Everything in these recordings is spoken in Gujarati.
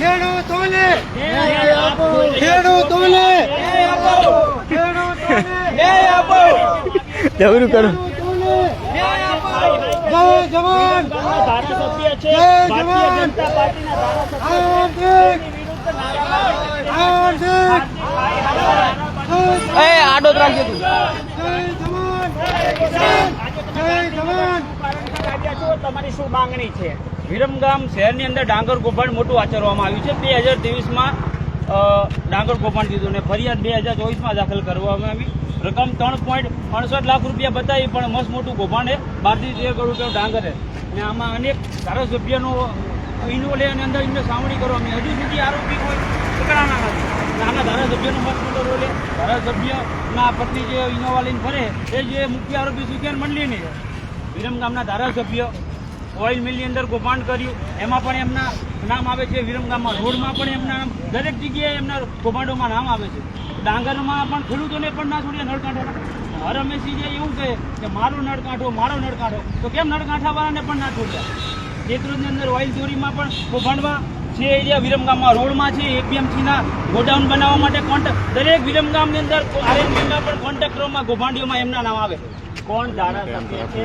ખેડૂતોને ખેડૂતોને ખેડૂતોને કરો જય જવાન. ધારાસભ્ય છે ભારતીય જનતા પાર્ટીના ધારાસભ્ય એ આડો રાખજો તું. જય જવાન. જય જવાન. તમારી શું માંગણી છે? વિરમગામ શહેરની અંદર ડાંગર કૌભાંડ મોટું આચરવામાં આવ્યું છે. બે હજાર ત્રેવીસમાં ડાંગર કૌભાંડ દીધું અને ફરિયાદ બે હજાર ચોવીસમાં દાખલ કરવામાં આવી. રકમ ત્રણ પોઈન્ટ અડસઠ લાખ રૂપિયા બતાવી, પણ મસ્ત મોટું કૌભાંડ છે. બારથી તેર કરોડ રૂપિયા ડાંગર છે. અને આમાં અનેક ધારાસભ્યનો ઇન્વોલ્વ અને અંદર એમને સાવણી કરવામાં. હજુ સુધી આરોપી કોઈ પકડાના નથી. નાના ધારાસભ્યનો મત મોટો રોલ ધારાસભ્યના પત્ની જે ઇનોવા લઈને ફરે, એ જે મુખ્ય આરોપી સુખિયાન મંડલીની છે. વિરમગામના ધારાસભ્ય ઓઇલ મિલની અંદર કૌભાંડ કર્યું. એમાં પણ એમના નામ આવે છે વિરમગામમાં. રોડમાં પણ એમના નામ, દરેક જગ્યાએ એમના કૌભાંડોમાં નામ આવે છે. ડાંગરમાં પણ ખેડૂતોને પણ ના છોડીએ, નળકાંઠો હર હંમેશી એવું કહે કે મારો નળકાંઠો મારો નળકાંઠો. તો કેમ નળકાંઠાવાળાને પણ ના છોડ્યા? જેતરોજની અંદર ઓઇલ ચોરીમાં પણ કૌભાંડમાં છે એરિયા વિરમગામમાં રોડમાં છે એપીએમસીના ગોડાઉન બનાવવા માટે કોન્ટ્રાક્ટ દરેક વિરમગામની અંદર આરએનબીના પણ કોન્ટ્રાક્ટરોમાં ગોભાંડીઓમાં એમના નામ આવે. કોણ ધારાસભ્ય છે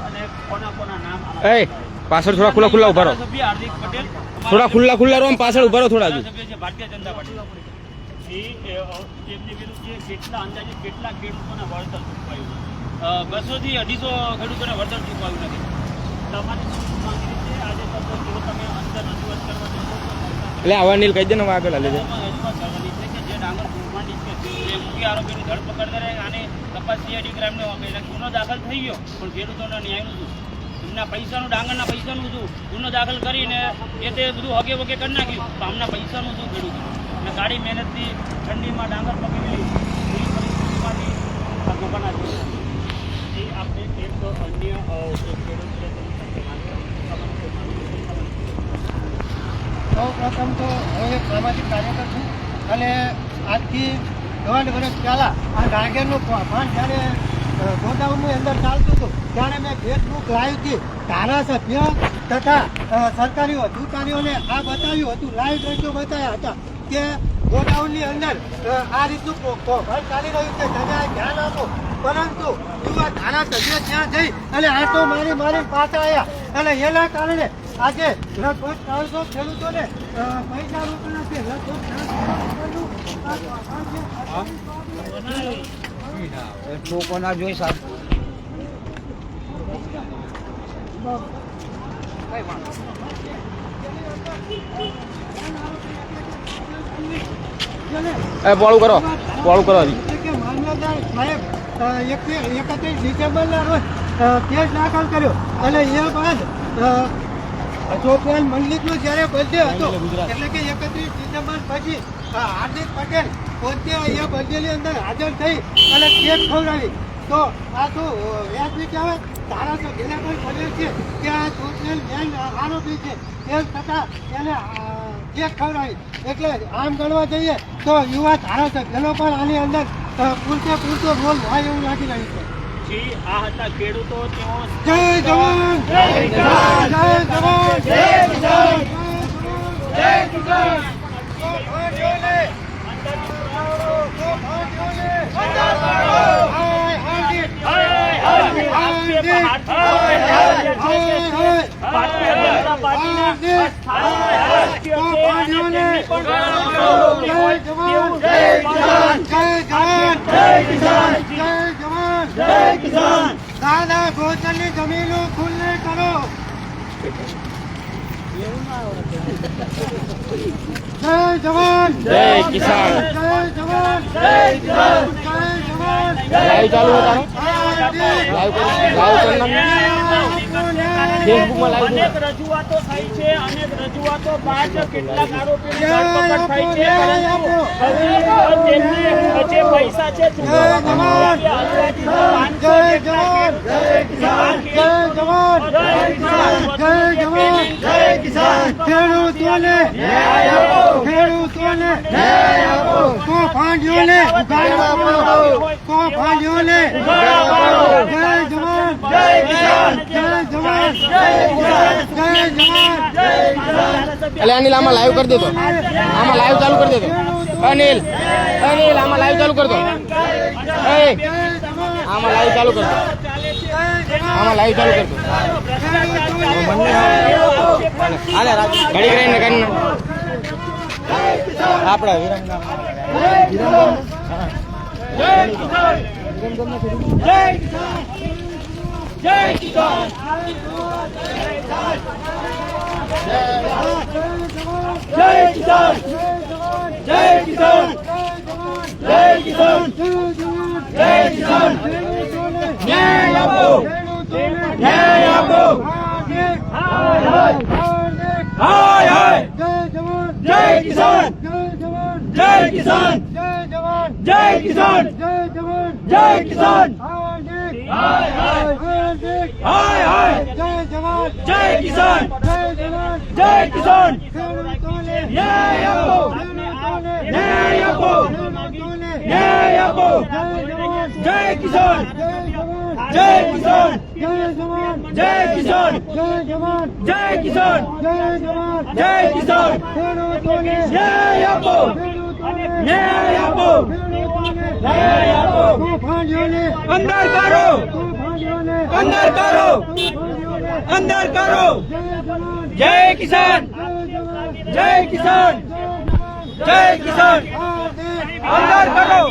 અને કોના કોના નામ આવે એ પાછળ થોડા ખુલ્લા ખુલ્લા ઊભા રહો. ધારાસભ્ય હાર્દિક પટેલ થોડા ખુલ્લા ખુલ્લા રહો પાછળ ઊભા રહો થોડા ભારતીય જનતા પાર્ટી. એ એ, અ, તેમની વિરુદ્ધ જે કેટલા અંદાજે કેટલા ખેડૂતોને વળતર ચૂકવાયું બસો થી અઢીસો ખેડૂતોને વળતર ચૂકવાયું નથી તમારી શું માંગણી છે આજે તમે જો તમે અંદર રજૂઆત કરવા જશો તો સરકાર એટલે આવા નીલ કહી દે ને આગળ હાલે છે. ગુનો દાખલ થઈ ગયો પણ ખેડૂતોને ન્યાયનું શું પૈસાનું ડાંગરના પૈસાનું શું ગુનો દાખલ કરીને એ તે બધું હગે વગે કરી નાખ્યું તો પૈસાનું શું ખેડૂતો અને કાળી મહેનતથી ઠંડીમાં ડાંગર પકડી એવી પરિસ્થિતિમાંથી આ અન્ય અ, જે ખેડૂત છે તેની સાથે વાત કરીએ. તમારું શું માનવું છે? સૌ પ્રથમ તો હું એક સામાજિક કાર્યકર છું અને આજથી દોઢ વર્ષ પહેલાં આ ડાંગરનું પાન જ્યારે ગોડાઉનની અંદર ચાલતું હતું, ત્યારે મેં ફેસબુક લાઈવથી ધારાસભ્ય તથા સરકારી અધિકારીઓને આ બતાવ્યું હતું લાઈવ દ્રશ્યો બતાવ્યા હતા કે ગોડાઉનની અંદર આ રીતનું કૌભાંડ ચાલી રહ્યું છે, તમે ધ્યાન આપો. પરંતુ યુવા ધારાસભ્ય ત્યાં જઈ અને આટો મારી મારી પાછા આવ્યા અને એના કારણે આજે લગભગ ત્રણસો ખેડૂતોને પૈસા રોકડા છે. લગભગ. લોકોના જોઈ સાહેબ એ પોળું કરો. પોળું કરો એકત્રીસ ડિસેમ્બરના રોજ કેસ દાખલ કર્યો. અને એ બાદ અ, ચોપન મંડલિકનો જ્યારે બર્થડે હતો એટલે કે એકત્રીસ ડિસેમ્બર પછી હાર્દિક પટેલ પોતે એ બર્થડેની અંદર હાજર થઈ અને કેક ખવડાવી. તો આ તો વ્યાજબી કહેવાય ધારાસભ્યને પણ ખબર છે કે આ મેન આરોપી છે તેમ છતાં એને કેક ખવડાવી. એટલે આમ ગણવા જઈએ તો યુવા ધારાસભ્યનો પણ આની અંદર પૂરતો પૂરતે પૂરતો રોલ હોય એવું લાગી રહ્યું છે. જી આ હતા ખેડૂતો તેઓ જય જવાન! જય કિસાન! જય જવાન! જય કિસાન! જય કિસાન! ભારતીય જનતા પાર્ટીના દાદા ગોચરની જમીનો ખુલ્લે કરો. જય જવાન. જય કિસાન. જય જવાન. જય કિસાન. જય જવાન. જય ચાલુ અનેક રજૂઆતો થઈ છે અનેક રજૂઆતો બાદ કેટલાક આરોપીની ધરપકડ થઈ છે પરંતુ તેમને જે પૈસા છે ચૂકવવામાં આવ્યા જય જવાન જય કિસાન જય અનિલ, આમાં લાઈવ કરી દેતો આમાં લાઈવ ચાલુ કરી દેતો અનિલ અનિલ, આમાં લાઈવ ચાલુ કરતો આમાં લાઈવ ચાલુ કરતો આમાં લાઈવ ચાલુ કરતો ઘડી કરીને કરીને આપણા વિરમગામ. ન્યાય આપો ન્યાય આપો જય જવાન જય કિસાન જય જવાન જય કિસાન જય જવાન જય કિસાન જય જવાન જય કિસાન હાય હાય હાય હાય જય જવાન જય કિસાન જય જવાન જય કિસાન ન્યાય આપો ન્યાય આપો ન્યાય આપો જય કિસાન જય કિસાન જય જવાન જય કિસાન જય જવાન જય કિસાન જય જવાન જય કિસાન ન્યાય આપો ન્યાય અંદર કરો અંદર કરો અંદર કરો જય કિસાન જય કિસાન જય કિસાન અંદર કરો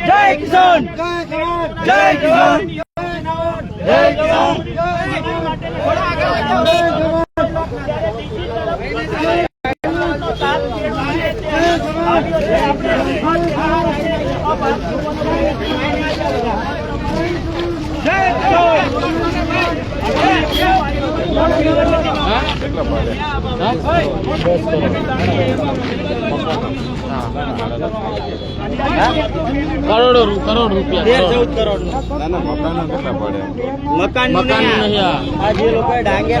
જય કિસાન જય કિસાન જય કિસાન দেখলাম કરોડો રૂ- કરોડ રૂપિયા કરોડ. મકાન નહીં આ. આ જે લોકોએ ડાંગેર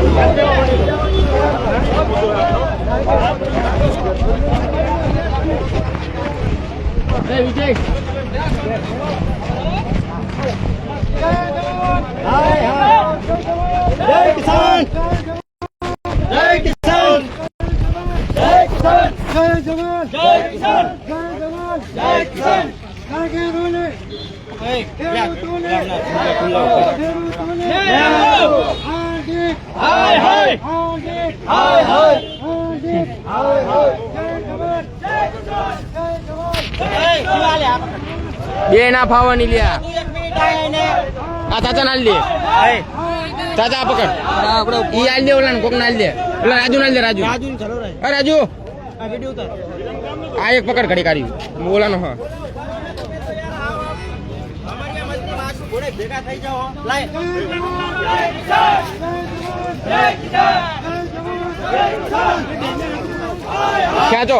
એ વિજય જય કિસાન જય કિસાન જય કિસાન જય જવાન જય કિસાન જય જવાન જય કિસાન કાગેરોને ખેડૂતોને ખેડૂતોને હાર્દિક હાય હાય હાર્દિક હાય હાય હાર્દિક હાય હાય જય જવાન જય કિસાન જય જવાન બે ના ફાવાની લ્યા. આ નાલ દે. ચાચા આ પકડ. ઈ આલ દે ઓલા કોક ના લે ઓલા રાજુ ના લે રાજુ અ રાજુ. આ એક પકડ ઘડી કાઢી. ઓલાનો હા. ખેંચો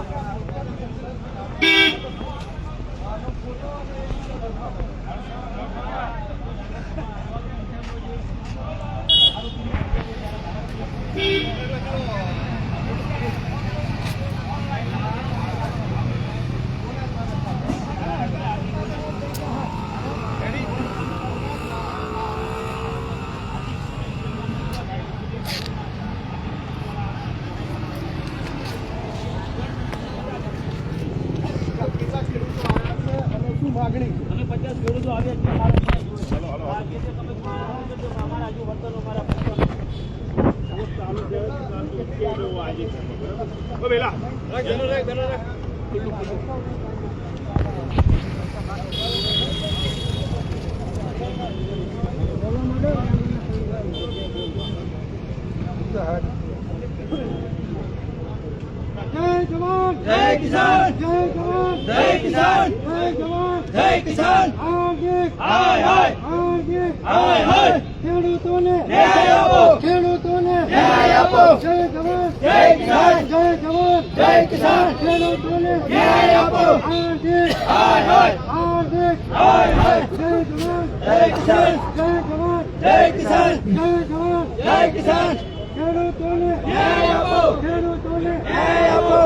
Thank you. ખેડૂતોને ન્યાય આપો! ખેડૂતોને ન્યાય આપો! જય જવાન જય કિસાન! જય જવાન જય કિસાન! ખેડૂતોને ન્યાય આપો! હાર્દિક હાર્દિક હાય જય જવાન જય કિસાન! જય જવાન જય કિસાન! જય જવાન જય કિસાન ખેડૂતોને ન્યાય આપો! ખેડૂતોને ન્યાય આપો!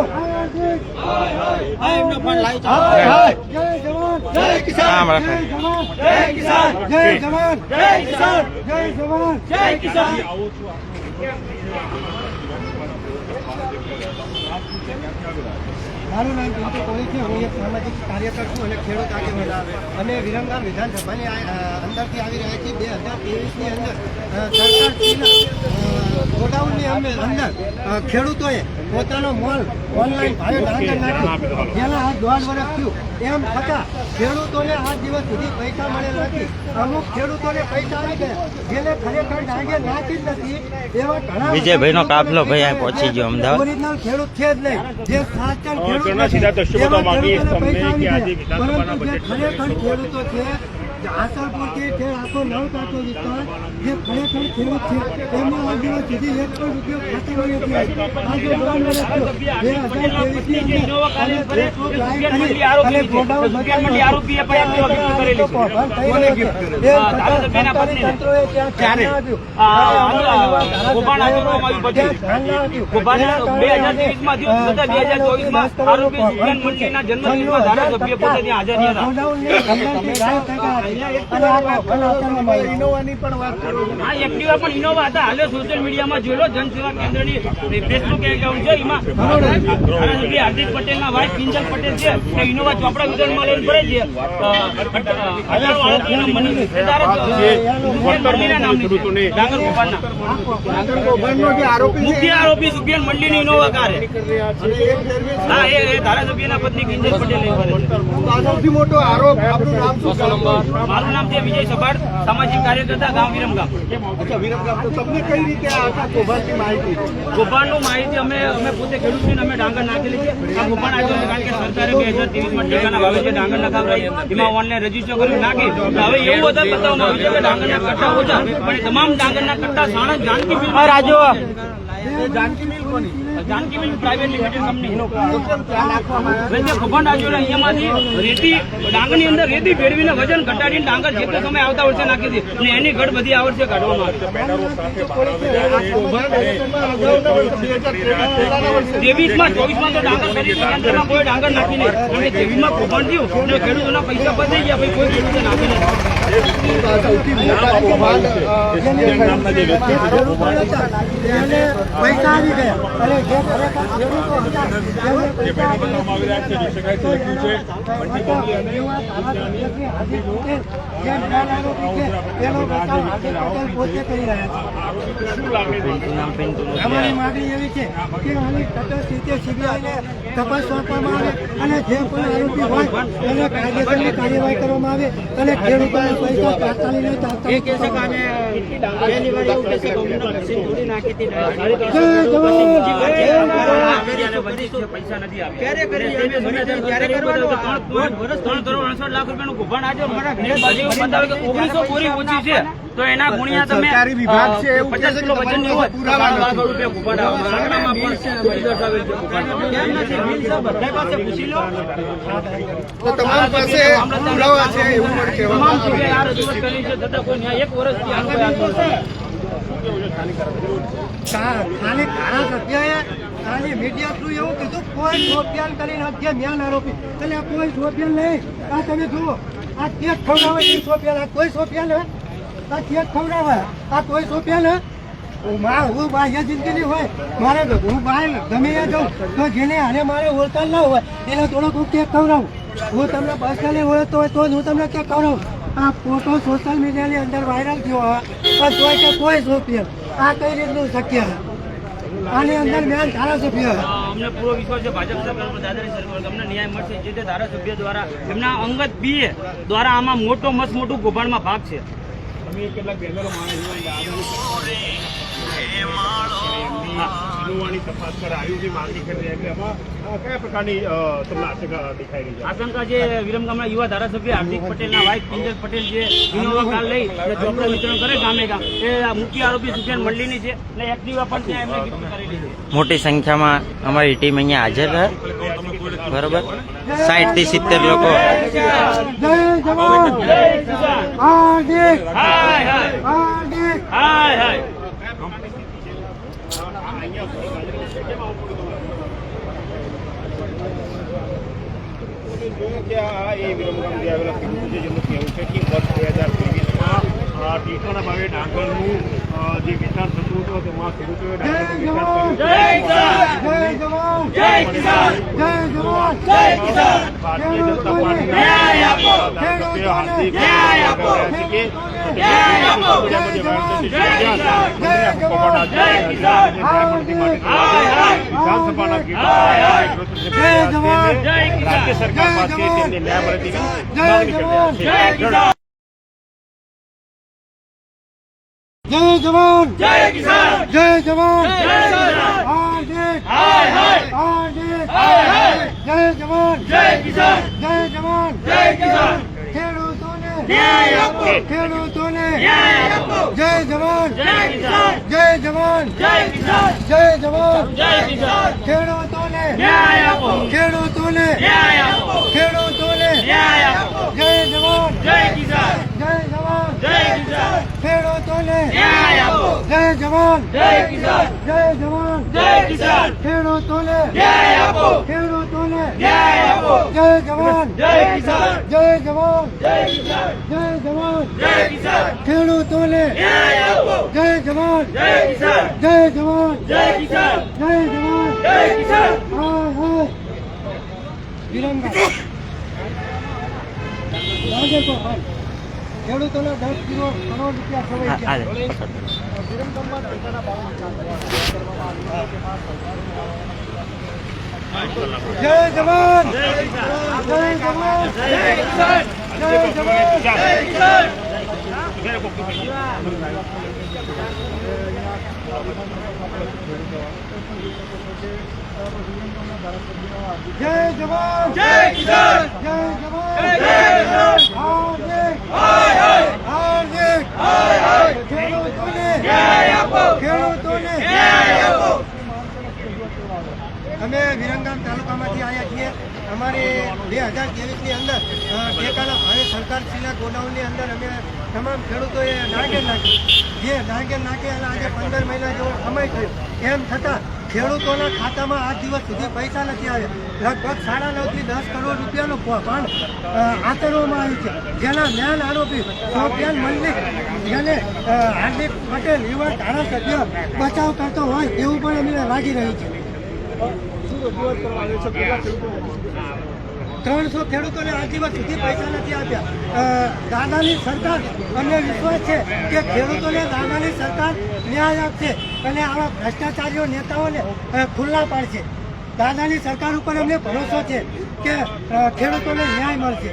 મારું નામ પિન્ટુ કોળી છે હું એક સામાજિક કાર્યકર છું અને ખેડૂત આગેવાન અમે વિરમગામ વિધાનસભાની અંદરથી આવી રહ્યા છીએ બે હજાર ત્રેવીસની અંદર સરકાર ગોડાઉનની અંદર ખેડૂતોએ પોતાનો મોલ ઓનલાઈન ભાવે ડાંગર નાખ્યો જેના આ દોઢ વર્ષ થયું એમ છતાં ખેડૂતોને આ દિવસ સુધી પૈસા મળેલા નથી અમુક ખેડૂતોને પૈસા આવી ગયા જેને ખરેખર ડાંગે નાખી જ નથી એવા ઘણા વિજયભાઈનો કાફલો ભાઈ અહીં પહોંચી ગયો અમદાવાદ. ઓરિજિનલ ખેડૂત છે જ નહીં જે સાચા ખેડૂત. સીધા એવા ખેડૂતોને પૈસા આવી ગયા. પરંતુ જે ખરેખર ખેડૂતો છે જે તે આખો નવકાંઠો વિસ્તાર જે ખરેખર ખેડૂત છે એમને આ દિવસ સુધી એક પણ રૂપિયો ખાતામાં નથી આવ્યો. આજે દોઢ બે હજાર ત્રેવીસની અંદર ગોડાઉન મંડી આરોપીએ પણ એક્ટિવા gift કરેલી છે. કોને gift કરેલી? હા, ધારાસભ્યના પત્નીને. તંત્રોએ ત્યાં ધ્યાન ના આપ્યું. આ, અને અમારા આ, યુવા કૌભાંડ આચરવામાં આવ્યું પછી. ત્યાં ધ્યાન ના આપ્યું. કૌભાંડ એના કારણે 2023 માં થયું, અમે, છતાં 2024 માં આરોપી સુફિયાન મંડલીના જન્મદિવસમાં ધારાસભ્ય પોતે ત્યાં હાજર હતા. ગયા હતા. એક્ટિવા પણ ઇનોવા હાલે સોશિયલ મીડિયામાં જોયેલો. જનસેવા કેન્દ્રની ફેસબુક એકાઉન્ટ છે. એમાં હાર્દિક પટેલના વાઇફ કિંજલ પટેલ છે. તે ઇનોવા ચોપડા વિતરણમાં લઈને ફરે છે. હજારો આરોપીઓનો મની એ. મુખ્ય આરોપી સુફિયાન મંડલીની ઇનોવા કાર છે. હા એ એ ધારાસભ્યના પત્ની કિંજલ પટેલ લઈને ફરે છે સૌથી મોટો આરોપ આપણું નામ શું મારું નામ છે વિજય સભાડ સામાજિક કાર્યકર્તા ગામ વિરમગામ અચ્છા વિરમગામ તો તમને કઈ રીતે આ આખા કૌભાંડની માહિતી કૌભાંડનું માહિતી અમે અમે પોતે ખેડૂત છીએ અમે ડાંગર નાખેલી છે. આ કૌભાંડ આજે કારણ કે સરકારે બે હજાર ત્રેવીસમાં ટેકાના ભાવે છે ડાંગર નખાવડાવી. એમાં ઓનલાઈન રજિસ્ટર કર્યું નાખી. હવે એવું વધારે બતાવવામાં આવ્યું છે કે ડાંગરના કટ્ટા ઓછા પણ તમામ ડાંગરના કટ્ટા સાણંદ જાનકી મિલ રાજુ જાનકી મિલ કોની? Janki mill private limited company જે, કૌભાંડ અહીંયામાંથી રેતી ડાંગરની અંદર રેતી ભેળવીને વજન ઘટાડીને ડાંગર જે તે સમય આવતા વર્ષે નાખી દે અને એની ઘટ બધી આ વર્ષે કાઢવામાં ત્રેવીસમાં ચોવીસમાં તો ડાંગર કોઈ ડાંગર નાખી નહીં. અને ત્રેવીસમાં કૌભાંડ થયું અને ખેડૂતોના પૈસા પતી ગયા ભાઈ કોઈ ખેડૂતો નાખી એને પૈસા આવી ગયા. અને જે હતા તેમને આવી રહ્યા છે જે પટેલ પોતે કરી છે. અમારી માંગણી એવી છે કે આની તટસ્થ રીતે સીબીઆઈને તપાસ સોંપવામાં આવે અને જે પણ આરોપી હોય એને કાયદેસરની કાર્યવાહી કરવામાં આવે અને ખેડૂતોને પૈસા તાત્કાલિક તાત્કાલિક જવાન પૈસા ત્રણ કરોડ લાખ રૂપિયાનું કૌભાંડ આજે બાજુ એવું બતાવે કે ઓગણીસો બોરી ઓછી છે તો એના ગુણ્યા તમે સરકારી વિભાગ છે એવું પચાસ કિલો વજન હોય. તમારી પાસે પુરાવા છે પણ કહેવામાં ખાલી મીડિયા થ્રુ એવું કીધું કોઈ શોપિયાન કરીને અધ્ય મ્યાન આરોપી. એટલે આ કોઈ શોપિયાન નહીં. આ તમે જુઓ. આ કેક ખવડાવે, એ શોપિયાન આ કોઈ શોપિયાન હે આ કેક ખવડાવે, આ શોપિયાન હે હું મા- હું બાહ્ય જિંદગીની હોય, મારે હું બહાર ગમે ત્યાં જાઉં, તો જેને આને મારે ઓળખાણ ના હોય, એને થોડોક હું કેક ખવડાવું. હું તમને પર્સનલી હોય, તો જ હું તમને કેક ખવડાવું. આ ફોટો સોશિયલ મીડિયાની અંદર વાયરલ થયો હોય તોય કે કોઈ સોંપ્યો આ કઈ રીતનું શક્ય આની અંદર મેન ધારાસભ્ય અમને પૂરો વિશ્વાસ છે ભાજપ સરકાર પર દાદારી સરકાર અમને ન્યાય મળશે. જે તે ધારાસભ્ય દ્વારા એમના અંગત બીએ દ્વારા આમાં મોટો મસ્ત મોટું કૌભાંડમાં ભાગ છે. કેટલાક છે માંગણી કરી રહ્યા એટલે એમાં કયા પ્રકારની તમને આશંકા દેખાઈ રહી છે? આશંકા જે વિરમગામના યુવા ધારાસભ્ય હાર્દિક પટેલના વાઇફ પિંજર પટેલ જે ઇનોવા કાર લઈ અને ચોપડા વિતરણ કરે ગામે ગામ એ મુખ્ય આરોપી સુફિયાન મંડલીની છે અને એક્ટિવા પણ ત્યાં એમને ગિફ્ટ કરેલી છે. મોટી સંખ્યામાં અમારી ટીમ અહીંયા હાજર રહે. બરોબર? સાઠથી સિત્તેર લોકો. જય જવાન. જય કિસાન હાર્દિક હાય હાય. હાય હાય. જોયું કે આ એ વિરમગામ આવેલા ખેડૂતો છે જેમનું કહેવું છે કે વર્ષ બે હજાર ત્રેવીસમાં ટેકાના ભાવે ડાંગરનું જે વેચાણ થતું હતું તેમાં ખેડૂતોએ ભારતીય જનતા પાર્ટીના ધારાસભ્ય હાર્દિક હાય હાય! હાય હાય! જવાન! રાજ્ય સરકાર પાસે જવાન! તેમને ન્યાય મળે તેવી માંગણી કરી રહ્યા છે. જય જવાન જય કિસાન જય જવાન જય કિસાન! હાર્દિક હાય હાય હાય હાય! જય જવાન જય કિસાન જય જવાન જય કિસાન ન્યાય આપો! ખેડૂતોને ન્યાય આપો! જય જવાન. જય કિસાન. જય જવાન. જય કિસાન. જય જવાન. જય કિસાન. ખેડૂતોને ન્યાય આપો ખેડૂતોને ન્યાય આપો ખેડૂતોને ન્યાય આપો જય જવાન જય કિસાન જય જવાન જય કિસાન ખેડૂતોને ન્યાય આપો જય જવાન જય કિસાન જય જવાન જય કિસાન ખેડૂતોને ન્યાય આપો ખેડૂતોને ન્યાય આપો જય જવાન જય કિસાન જય જવાન જય કિસાન જય જવાન જય કિસાન ખેડૂતોને ન્યાય આપો જય જવાન જય કિસાન જય જવાન જય કિસાન જય જવાન જય કિસાન હા હા વિરમગામ લાગે તો ભાઈ ખેડૂતોના દસ કિલો કરોડ રૂપિયા ખવાઈ હા, ગયા હાલે, પકડ. વિરમગામમાં ટેકાના ભાવમાં જય જવાન! જય જવાન! જય કિસાન! જય જવાન! જય કિસાન! જય જવાન! જય કિસાન! જય જવાન! જય કિસાન! હાય હાય! અમે વિરંગામ તાલુકામાંથી આવ્યા છીએ. અમારે બે હજાર ત્રેવીસની અંદર ટેકાના ભાવે સરકારશ્રીના ગોડાઉનની અંદર અમે તમામ ખેડૂતોએ નાગેર નાખી જે નાગેર નાખી અને આજે પંદર મહિના જેવો સમય થયો. એમ છતાં ખેડૂતોના ખાતામાં આજ દિવસ સુધી પૈસા નથી આવ્યા. લગભગ સાડા નવથી દસ કરોડ રૂપિયાનું અ, આચરવામાં આવ્યું છે. જેના મેન આરોપી સોફિયાન મલ્લિક જેને હાર્દિક પટેલ એવા ધારાસભ્ય બચાવ કરતો હોય એવું પણ અમને લાગી રહ્યું છે. ત્રણસો ખેડૂતોને હજી દિવસ સુધી પૈસા નથી આપ્યા. દાદાની સરકાર, અમને વિશ્વાસ છે કે ખેડૂતોને દાદાની સરકાર ન્યાય આપશે અને આવા ભ્રષ્ટાચારીઓ નેતાઓને ખુલ્લા પાડશે. દાદાની સરકાર ઉપર અમને ભરોસો છે કે ખેડૂતોને ન્યાય મળશે.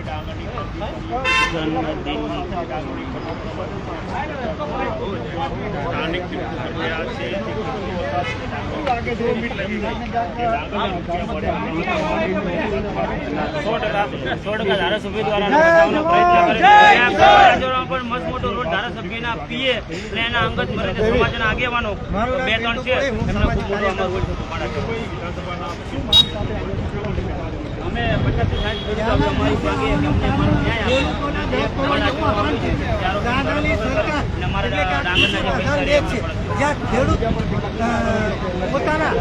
સો ટકા સો ટકા ધારાસભ્ય દ્વારા પણ મસ્ત મોટો રોડ ધારાસભ્યના પીએ એટલે એના અંગત મરે સમાજના આગેવાનો બે ત્રણ છે. પિન્ટુ પટેલ, હું એમને ખૂબ મોટો અમારો અમે પચાસથી સાઠ ખેડૂતો અમારી ભાગે અમને સરકાર જ્યાં ખેડૂત પોતાના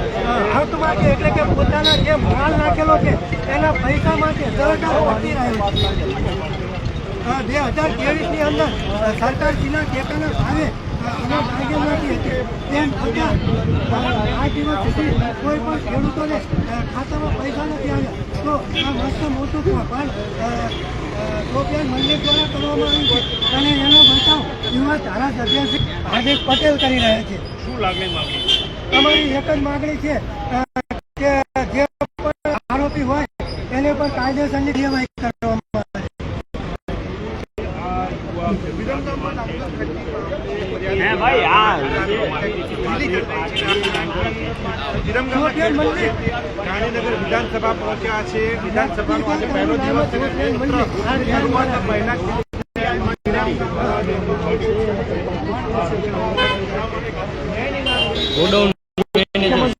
હક માટે એટલે કે પોતાના જે માલ નાખેલો છે એના પૈસા માટે સરકાર વધી રહેલી છે. બે હજાર ત્રેવીસની અંદર અ, સરકારશ્રીના ટેકાના ભાવે અ, અમે ડાંગરમાંથી હતી. તેમ છતાં આ દિવસ સુધી કોઈ પણ ખેડૂતોને ખાતામાં પૈસા નથી આવ્યા. તો આ મસ્ત મોટું પણ અ, અ, ગોપિયાન મંદિર દ્વારા કરવામાં આવ્યું છે. અને એનો બચાવ યુવા ધારાસભ્ય શ્રી હાર્દિક પટેલ કરી રહ્યા છે. શું લાગણી માંગણી અમારી એક જ માગણી છે કે જે પણ આરોપી હોય એને પણ કાયદેસરની કાર્યવાહી કરવામાં આવે હે ભાઈ આ ગોપિયાન મંદિર ગાંધીનગર વિધાનસભા પહોંચ્યા છે. વિધાનસભાનો આજે પહેલો દિવસ છે. શરૂઆતના પહેલા જય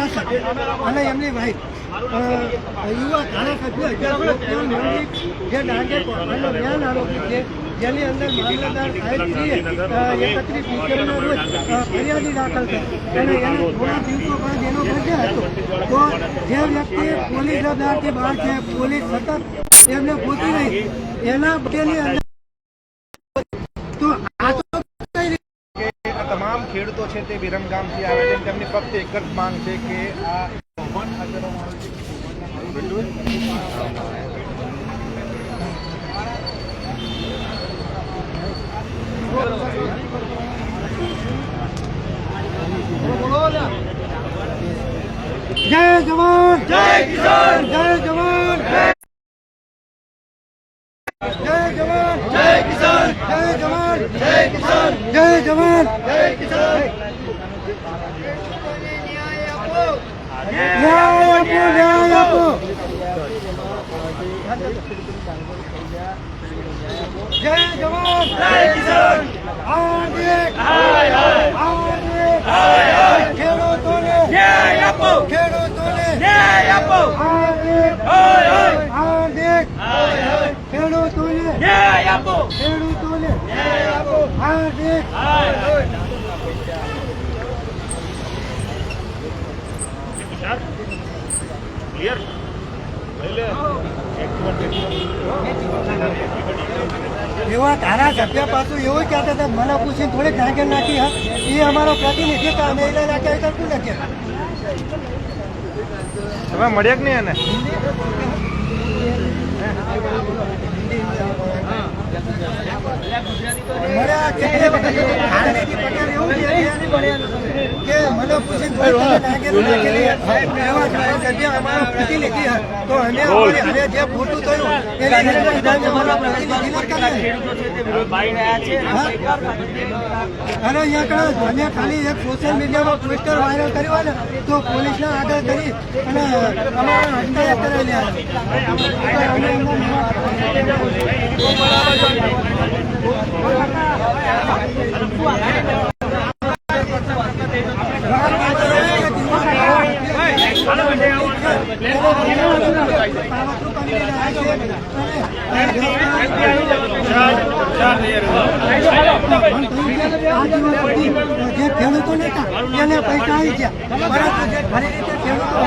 ધારાસભ્ય. અને એમની વાઈફ યુવા ધારાસભ્ય જે ડાંગે કૌભાંડનો જ્ઞાન આરોપી છે, જેની અંદર મામલતદાર સાહેબશ્રીએ એકત્રીસ ડિસેમ્બરના રોજ ફરિયાદી દાખલ કરી અને એના થોડા દિવસો બાદ એનો બર્થડે હતો. તો જે વ્યક્તિ પોલીસ અદાલતથી બહાર છે, પોલીસ સતત એમને પૂછી રહી એના બર્થડેની અંદર છે તે વિરમગામથી આવે છે તેમની ફક્ત એક જ માંગ છે કે આ. જય જવાન, જય કિસાન, જય જવાન જય જવાન જય કિસાન જય જવાન જય કિસાન જય જવાન જય કિસાન ન્યાય આપો ન્યાય આપો જય જવાન જય કિસાન હાર્દિક હાય હાર્દિક હાય ખેડૂતોને ન્યાય આપો ખેડૂતોને ન્યાય આપો હાર્દિક હાય હાર્દિક ખેડૂતોને ન્યાય આપો ખેડૂતોને ન્યાય આપો હાર્દિક ક્લિયર એવા ધારાસભ્ય પાછું એવું કહેતા હતા મને પૂછીને થોડી ઢાંકે નાખી, હા? એ અમારો પ્રતિનિધિ તો અમે એને નાખ્યા તો શું નાખ્યા તમે મળ્યા કે નહીં એને મળ્યા કે હાર્દિક પટેલ એવું કહે છે કે મને પૂછીને થોડીક ઢાંકે નાખેલી એવા ધારાસભ્ય અમારો પ્રતિનિધિ હા તો અમે અમારી હારે જે ખોટું થયું એની હારે ધાંકે અમારા પ્રતિનિધિને કરે ભાઈ રહ્યા છે હા? અને અહીંયા આગળ અમે ખાલી એક સોશિયલ મીડિયામાં ટ્વિટર વાયરલ કર્યું ને તો પોલીસને આગળ કરી અને અમારા હત્યા કરાવી લે અમે જે ખેડૂતો નતા એને પૈસા આવી ગયા પરંતુ જે ખરી રીતે ખેડૂતો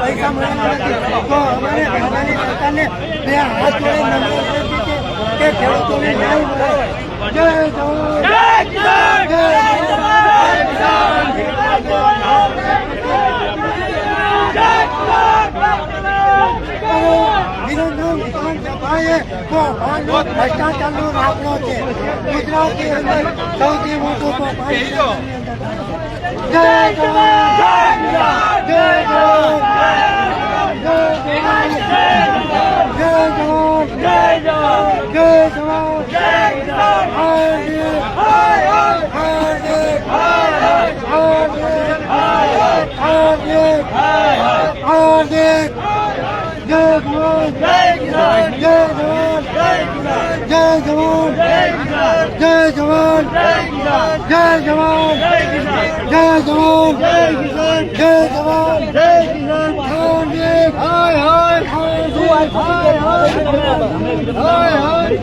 પૈસા મળવાના નથી તો અમારે દાદાની સરકારને બે હાથ જોડી નમ્ર છે કે ખેડૂતોને ન્યાય મળે જય જય ભ્રષ્ટાચારનો રાખડો છે ગુજરાતની સૌથી મોટો જય જવાન જય હાર્દિક હાર્દિક જય જવાન જય જવાન જય જવાન જય જવાન જય જવાન જય જવાન જય જવાન હાર્દિક હાય હાય હાય હાય હાય હાય હાય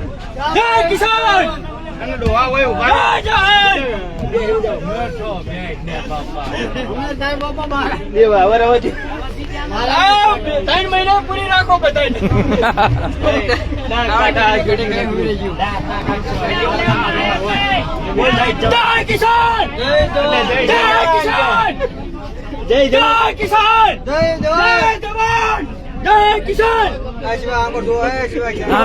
હાય હાર્દિક પટેલ હાય હાય હાર્દિક પટેલ હાય હાય હાર્દિક પટેલ હાય હાય ન્યાય આપો હા ખેડૂતોને ન્યાય આપો હાર્દિક, હાય હાય હાર્દિક, હાય હાય હાર્દિક, હાય હાય હાય, હાય.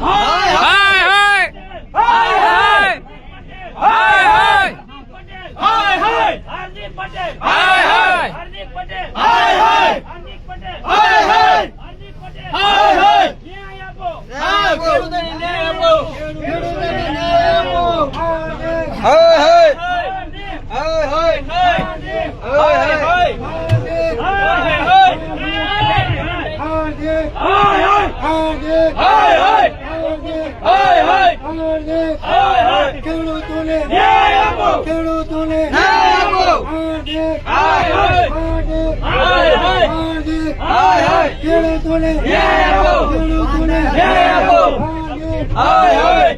હાય હાય હાય હાય. ખેડૂતોને ન્યાય આપો ખેડૂતોને ન્યાય આપો હાય હાય હાય હાય ખેડૂતોને ન્યાય આપો હાય હાય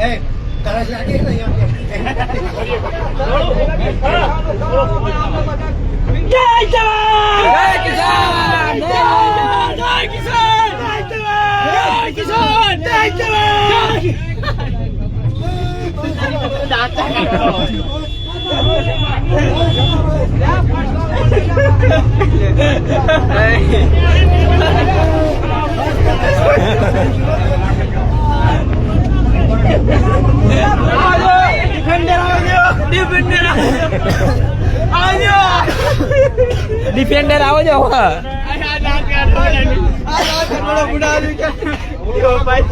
એ તરસ લાગે ને જય કિસાન જય કિસાન જય કિસાન જય જવાન ડિફેન્ડર આવો જો આ બીજા ભાઈ